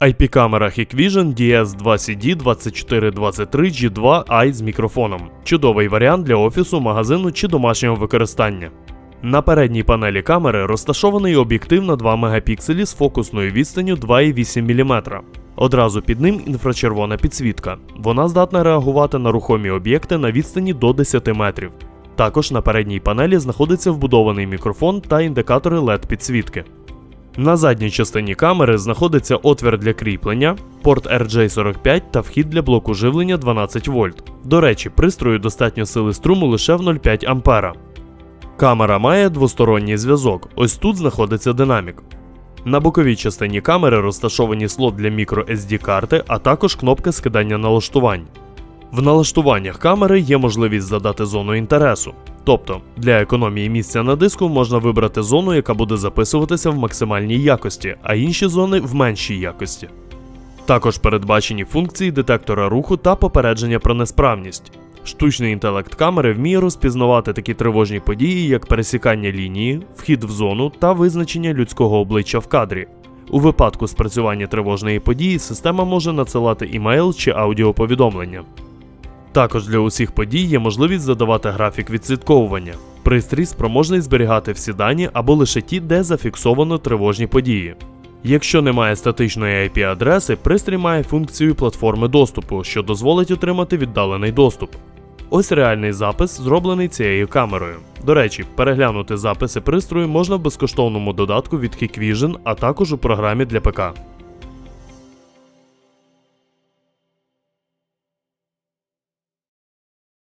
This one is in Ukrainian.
IP-камера Hikvision DS2CD2423G2i з мікрофоном. Чудовий варіант для офісу, магазину чи домашнього використання. На передній панелі камери розташований об'єктив на 2 мегапікселі з фокусною відстанню 2,8 мм. Одразу під ним інфрачервона підсвітка. Вона здатна реагувати на рухомі об'єкти на відстані до 10 метрів. Також на передній панелі знаходиться вбудований мікрофон та індикатори LED підсвітки. На задній частині камери знаходиться отвір для кріплення, порт RJ45 та вхід для блоку живлення 12 вольт. До речі, пристрою достатньо сили струму лише в 0,5 ампера. Камера має двосторонній зв'язок. Ось тут знаходиться динамік. На боковій частині камери розташовані слот для microSD карти, а також кнопка скидання налаштувань. В налаштуваннях камери є можливість задати зону інтересу. Тобто, для економії місця на диску можна вибрати зону, яка буде записуватися в максимальній якості, а інші зони в меншій якості. Також передбачені функції детектора руху та попередження про несправність. Штучний інтелект камери вміє розпізнавати такі тривожні події, як пересікання лінії, вхід в зону та визначення людського обличчя в кадрі. У випадку спрацювання тривожної події система може надсилати імейл чи аудіоповідомлення. Також для усіх подій є можливість задавати графік відслідковування. Пристрій спроможний зберігати всі дані або лише ті, де зафіксовано тривожні події. Якщо немає статичної IP-адреси, пристрій має функцію платформи доступу, що дозволить отримати віддалений доступ. Ось реальний запис, зроблений цією камерою. До речі, переглянути записи пристрою можна в безкоштовному додатку від Hikvision, а також у програмі для ПК.